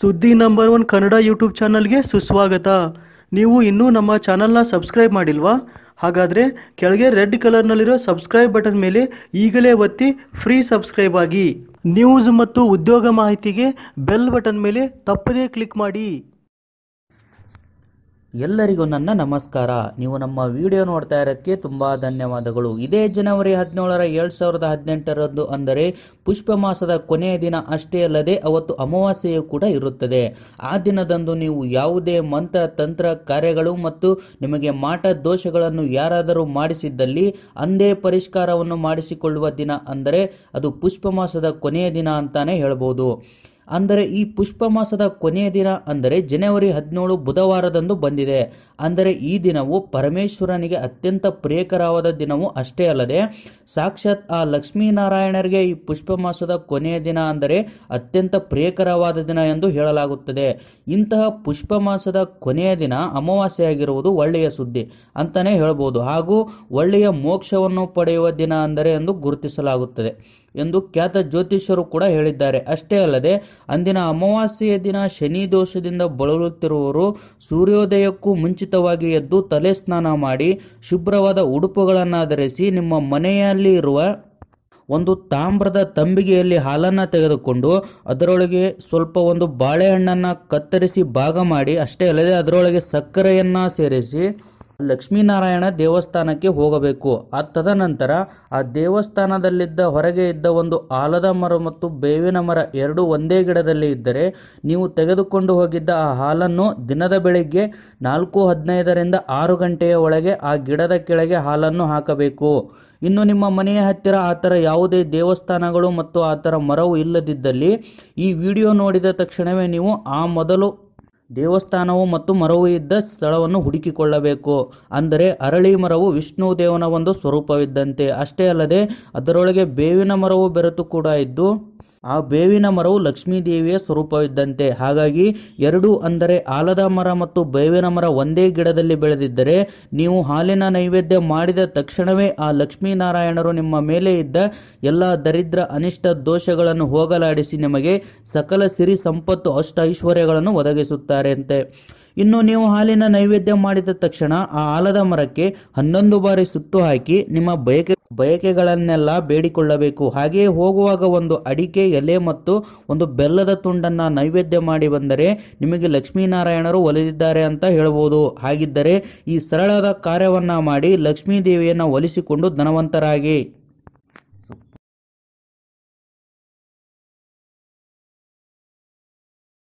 ಸುದ್ದಿ number one Kannada YouTube ಚಾನಲ್ಗೆ ಸುಸ್ವಾಗತ. ನೀವು ಇನ್ನೂ ನಮ್ಮ ಚಾನಲ್ನ ಸಬ್ಸ್ಕ್ರೈಬ್ ಮಾಡಿಲ್ವಾ? ಹಾಗಾದರೆ ಕೆಳಗೆ ರೆಡ್ ಕಲರ್ನಲ್ಲಿರೋ ಸಬ್ಸ್ಕ್ರೈಬ್ ಬಟನ್ ಮೇಲೆ ಈಗಲೇ ಒತ್ತಿ ಫ್ರೀ ಸಬ್ಸ್ಕ್ರೈಬ್ ಆಗಿ. ನ್ಯೂಸ್ ಮತ್ತು ಉದ್ಯೋಗ ಮಾಹಿತಿಗೆ ಬೆಲ್ ಬಟನ್ ಮೇಲೆ ತಪ್ಪದೇ ಕ್ಲಿಕ್ ಮಾಡಿ. ಎಲ್ಲರಿಗೂ ನನ್ನ ನಮಸ್ಕಾರ. ನೀವು ನಮ್ಮ ವಿಡಿಯೋ ನೋಡ್ತಾ ಇರೋದಕ್ಕೆ ತುಂಬ ಧನ್ಯವಾದಗಳು. ಇದೇ ಜನವರಿ ಹದಿನೇಳರ ಎರಡು ಸಾವಿರದ ಹದಿನೆಂಟರಂದು ಅಂದರೆ ಪುಷ್ಪ ಮಾಸದ ಕೊನೆಯ ದಿನ ಅಷ್ಟೇ ಅಲ್ಲದೆ ಅವತ್ತು ಅಮಾವಾಸ್ಯೆಯು ಕೂಡ ಇರುತ್ತದೆ. ಆ ದಿನದಂದು ನೀವು ಯಾವುದೇ ಮಂತ್ರ, ತಂತ್ರ, ಕಾರ್ಯಗಳು ಮತ್ತು ನಿಮಗೆ ಮಾಟ, ದೋಷಗಳನ್ನು ಯಾರಾದರೂ ಮಾಡಿಸಿದ್ದಲ್ಲಿ ಅಂದೇ ಪರಿಷ್ಕಾರವನ್ನು ಮಾಡಿಸಿಕೊಳ್ಳುವ ದಿನ ಅಂದರೆ ಅದು ಪುಷ್ಪ ಮಾಸದ ಕೊನೆಯ ದಿನ ಅಂತಾನೆ ಹೇಳ್ಬೋದು. ಅಂದರೆ ಈ ಪುಷ್ಪ ಮಾಸದ ಕೊನೆಯ ದಿನ, ಅಂದರೆ ಜನವರಿ ಹದಿನೇಳು ಬುಧವಾರದಂದು ಬಂದಿದೆ. ಅಂದರೆ ಈ ದಿನವು ಪರಮೇಶ್ವರನಿಗೆ ಅತ್ಯಂತ ಪ್ರಿಯಕರವಾದ ದಿನವೂ ಅಷ್ಟೇ ಅಲ್ಲದೆ, ಸಾಕ್ಷಾತ್ ಆ ಲಕ್ಷ್ಮೀನಾರಾಯಣರಿಗೆ ಈ ಪುಷ್ಪ ಮಾಸದ ಕೊನೆಯ ದಿನ ಅಂದರೆ ಅತ್ಯಂತ ಪ್ರಿಯಕರವಾದ ದಿನ ಎಂದು ಹೇಳಲಾಗುತ್ತದೆ. ಇಂತಹ ಪುಷ್ಪ ಮಾಸದ ಕೊನೆಯ ದಿನ ಅಮಾವಾಸ್ಯೆಯಾಗಿರುವುದು ಒಳ್ಳೆಯ ಸುದ್ದಿ ಅಂತಲೇ ಹೇಳ್ಬೋದು. ಹಾಗೂ ಒಳ್ಳೆಯ ಮೋಕ್ಷವನ್ನು ಪಡೆಯುವ ದಿನ ಅಂದರೆ ಎಂದು ಗುರುತಿಸಲಾಗುತ್ತದೆ. ಎಂದು ಖ್ಯಾತ ಜ್ಯೋತಿಷ್ಯರು ಕೂಡ ಹೇಳಿದ್ದಾರೆ. ಅಷ್ಟೇ ಅಲ್ಲದೆ, ಅಂದಿನ ಅಮಾವಾಸ್ಯೆಯ ದಿನ ಶನಿ ದೋಷದಿಂದ ಬಳಲುತ್ತಿರುವವರು ಸೂರ್ಯೋದಯಕ್ಕೂ ಮುಂಚಿತವಾಗಿ ಎದ್ದು ತಲೆ ಸ್ನಾನ ಮಾಡಿ ಶುಭ್ರವಾದ ಉಡುಪುಗಳನ್ನು ಧರಿಸಿ ನಿಮ್ಮ ಮನೆಯಲ್ಲಿ ಇರುವ ಒಂದು ತಾಮ್ರದ ತಂಬಿಗೆಯಲ್ಲಿ ಹಾಲನ್ನು ತೆಗೆದುಕೊಂಡು ಅದರೊಳಗೆ ಸ್ವಲ್ಪ ಒಂದು ಬಾಳೆಹಣ್ಣನ್ನು ಕತ್ತರಿಸಿ ಭಾಗ ಮಾಡಿ, ಅಷ್ಟೇ ಅಲ್ಲದೆ ಅದರೊಳಗೆ ಸಕ್ಕರೆಯನ್ನು ಸೇರಿಸಿ ಲಕ್ಷ್ಮೀನಾರಾಯಣ ದೇವಸ್ಥಾನಕ್ಕೆ ಹೋಗಬೇಕು. ಆ ತದನಂತರ ಆ ದೇವಸ್ಥಾನದಲ್ಲಿದ್ದ ಹೊರಗೆ ಇದ್ದ ಒಂದು ಆಲದ ಮರ ಮತ್ತು ಬೇವಿನ ಮರ ಎರಡು ಒಂದೇ ಗಿಡದಲ್ಲಿ ಇದ್ದರೆ ನೀವು ತೆಗೆದುಕೊಂಡು ಹೋಗಿದ್ದ ಆ ಹಾಲನ್ನು ದಿನದ ಬೆಳಿಗ್ಗೆ ನಾಲ್ಕು ಹದಿನೈದರಿಂದ ಆರು ಗಂಟೆಯ ಒಳಗೆ ಆ ಗಿಡದ ಕೆಳಗೆ ಹಾಲನ್ನು ಹಾಕಬೇಕು. ಇನ್ನು ನಿಮ್ಮ ಮನೆಯ ಹತ್ತಿರ ಆ ಥರ ಯಾವುದೇ ದೇವಸ್ಥಾನಗಳು ಮತ್ತು ಆ ಥರ ಮರವು ಇಲ್ಲದಿದ್ದಲ್ಲಿ ಈ ವಿಡಿಯೋ ನೋಡಿದ ತಕ್ಷಣವೇ ನೀವು ಆ ಮೊದಲು ದೇವಸ್ಥಾನವು ಮತ್ತು ಮರವು ಇದ್ದ ಸ್ಥಳವನ್ನು ಹುಡುಕಿಕೊಳ್ಳಬೇಕು. ಅಂದರೆ ಅರಳಿ ಮರವು ವಿಷ್ಣು ದೇವನ ಒಂದು ಸ್ವರೂಪವಿದ್ದಂತೆ. ಅಷ್ಟೇ ಅಲ್ಲದೆ ಅದರೊಳಗೆ ಬೇವಿನ ಮರವು ಬೆರೆತು ಕೂಡ ಇದ್ದು ಆ ಬೇವಿನ ಮರವು ಲಕ್ಷ್ಮೀ ದೇವಿಯ ಸ್ವರೂಪವಿದ್ದಂತೆ. ಹಾಗಾಗಿ ಎರಡು ಅಂದರೆ ಆಲದ ಮರ ಮತ್ತು ಬೇವಿನ ಮರ ಒಂದೇ ಗಿಡದಲ್ಲಿ ಬೆಳೆದಿದ್ದರೆ ನೀವು ಹಾಲಿನ ನೈವೇದ್ಯ ಮಾಡಿದ ತಕ್ಷಣವೇ ಆ ಲಕ್ಷ್ಮೀನಾರಾಯಣರು ನಿಮ್ಮ ಮೇಲೆ ಇದ್ದ ಎಲ್ಲ ದರಿದ್ರ ಅನಿಷ್ಟ ದೋಷಗಳನ್ನು ಹೋಗಲಾಡಿಸಿ ನಿಮಗೆ ಸಕಲ ಸಿರಿ ಸಂಪತ್ತು ಅಷ್ಟ ಐಶ್ವರ್ಯಗಳನ್ನು ಒದಗಿಸುತ್ತಾರೆ ಅಂತೆ ಇನ್ನು ನೀವು ಹಾಲಿನ ನೈವೇದ್ಯ ಮಾಡಿದ ತಕ್ಷಣ ಆ ಆಲದ ಮರಕ್ಕೆ ಹನ್ನೊಂದು ಬಾರಿ ಸುತ್ತು ಹಾಕಿ ನಿಮ್ಮ ಬಯಕೆ ಬಯಕೆಗಳನ್ನೆಲ್ಲ ಬೇಡಿಕೊಳ್ಳಬೇಕು. ಹಾಗೆಯೇ ಹೋಗುವಾಗ ಒಂದು ಅಡಿಕೆ, ಎಲೆ ಮತ್ತು ಒಂದು ಬೆಲ್ಲದ ತುಂಡನ್ನು ನೈವೇದ್ಯ ಮಾಡಿ ಬಂದರೆ ನಿಮಗೆ ಲಕ್ಷ್ಮೀನಾರಾಯಣರು ಒಲಿದಿದ್ದಾರೆ ಅಂತ ಹೇಳಬಹುದು ಹಾಗಿದ್ದರೆ ಈ ಸರಳದ ಕಾರ್ಯವನ್ನ ಮಾಡಿ ಲಕ್ಷ್ಮೀ ದೇವಿಯನ್ನು ಒಲಿಸಿಕೊಂಡು ಧನವಂತರಾಗಿ.